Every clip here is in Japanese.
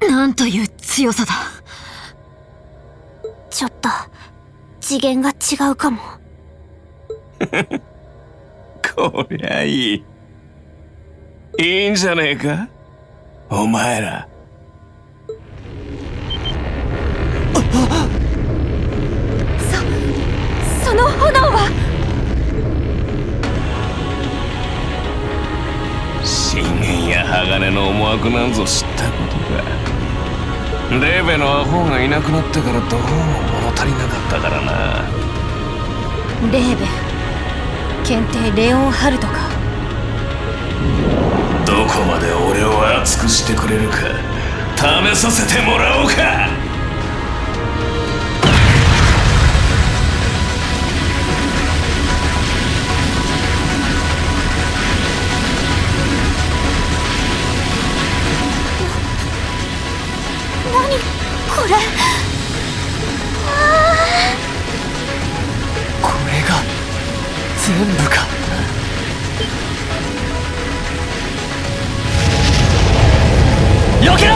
なんという強さだ。ちょっと次元が違うかも。こりゃいい。いいんじゃねえか？お前ら。そ鋼の思惑なんぞ知ったことか。レーベのアホがいなくなってからどうも物足りなかったからな。レーベ検定レオンハルトか。どこまで俺を熱くしてくれるか試させてもらおうか全部か。避けろ！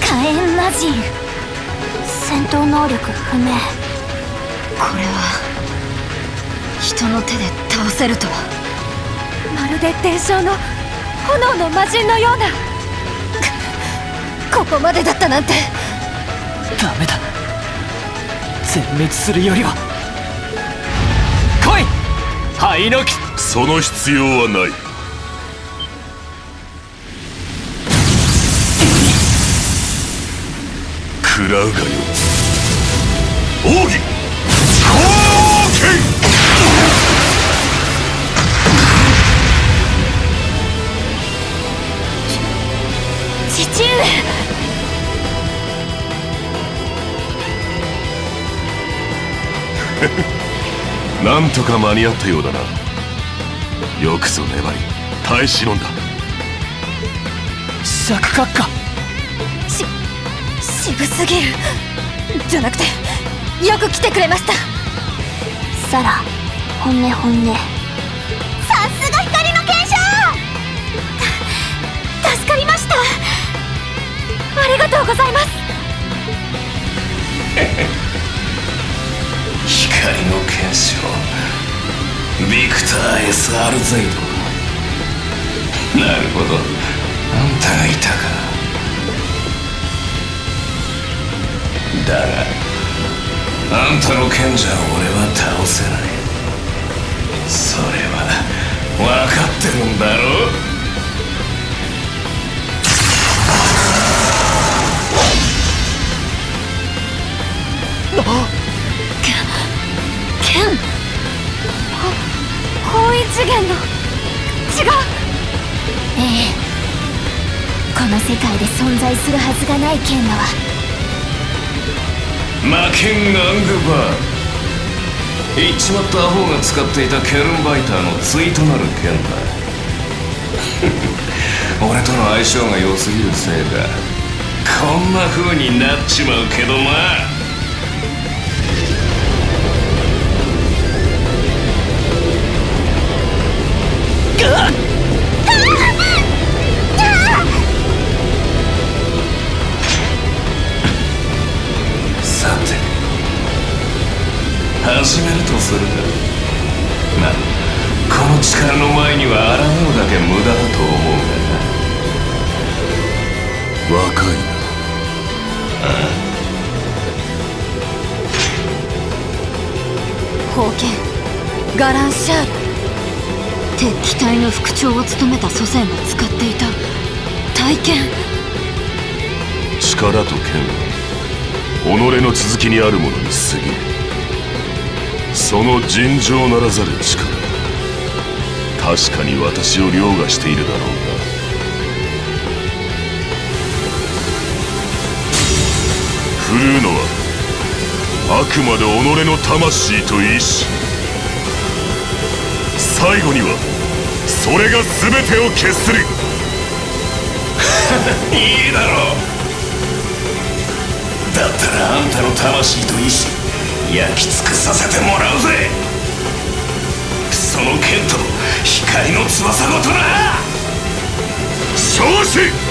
火炎魔人。戦闘能力不明。これは人の手で倒せるとは。まるで伝承の炎の魔人のような。ここまでだったなんて。ダメだ。全滅するよりは。来い！灰の木その必要はない。食らうがよ奥義！後剣なんとか間に合ったようだな。よくぞ粘り耐え忍んだ。尺閣下し渋すぎる。じゃなくてよく来てくれました。サラ本音本音。さすが光の継承。た助かりました。ありがとうございます光の検証ビクター SR ゼイド。なるほど。あんたがいたか。だがあんたの剣じゃ俺は倒せない。それは分かってるんだろ剣次元の。違う。ええ。この世界で存在するはずがない剣だわ魔剣アングバー言っちまったアホが使っていたケルンバイターの対となる剣だ 俺との相性が良すぎるせいだ。こんな風になっちまうけどなとするかまあこの力の前には抗うだけ無駄だと思うがな若いなああ宝剣ガランシャール鉄機隊の副長を務めた祖先が使っていた体験力と剣は己の続きにあるものに過ぎるその尋常ならざる力。確かに私を凌駕しているだろうが。振るうのはあくまで己の魂と意志最後にはそれが全てを決する。いいだろう。だったらあんたの魂と意志焼き尽くさせてもらうぜ。その剣と光の翼ごとな。昇子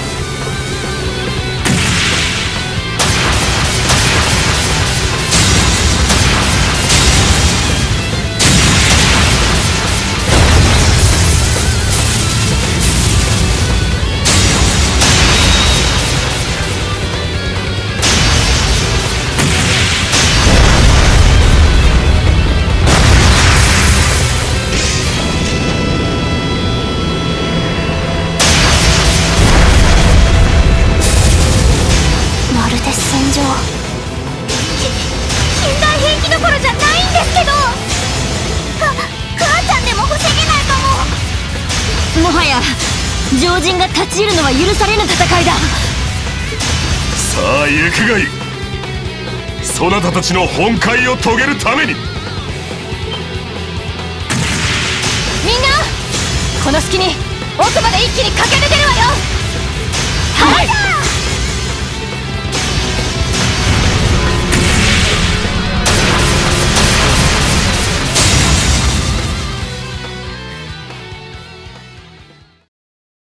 常人が立ち入るのは許されぬ戦いだ。さあ行くがいい。そなたたちの本懐を遂げるために。みんなこの隙に奥まで一気に駆け抜けるわよ。はい